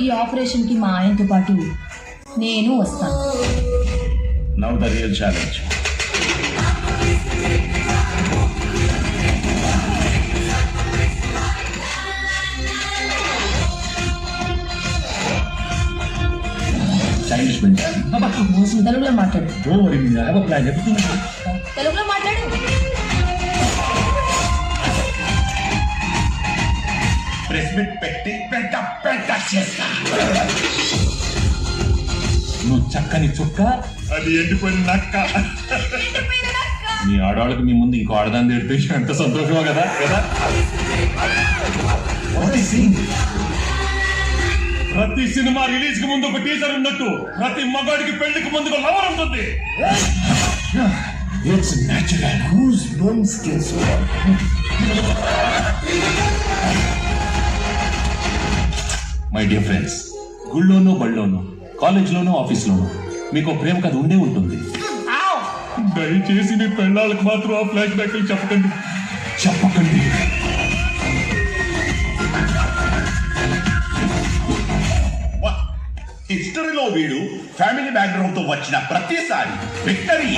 ఈ ఆపరేషన్కి మా ఆయనతో పాటు నేను వస్తాను. నౌ ద రియల్ ఛాలెంజ్ అబ్బా, మోసం తెలుగులో మాట్లాడు. ప్లాన్ తెలుగులో ప్రెస్ మీట్ పెట్టి పెద్ద పెద్ద చేస్తా. నువ్వు చక్కని చుక్క అది ఎండిపోయిన నక్క. మీ ఆడవాళ్ళకి మీ ముందు ఇంకో ఆడదాన్ని తిడితే ఎంత సంతోషమో కదా? కదా? ప్రతి సినిమా రిలీజ్కి ముందు ఒక టీచర్ ఉన్నట్టు ప్రతి మగాడికి పెళ్ళికి ముందు ఒక లవర్ ఉంటుంది. It's natural Whose bums can my dear friends గుళ్ళోనూ బళ్ళోనూ కాలేజ్లోనూ ఆఫీస్లోనూ మీకు ప్రేమ కథ ఉండే ఉంటుంది. దయచేసి మీ పెళ్ళాలకు మాత్రం ఆ ఫ్లాష్ బ్యాక్ చెప్పకండి. చెప్పకండి. హిస్టరీలో వీడు ఫ్యామిలీ బ్యాక్గ్రౌండ్తో వచ్చిన ప్రతిసారి విక్టరీ.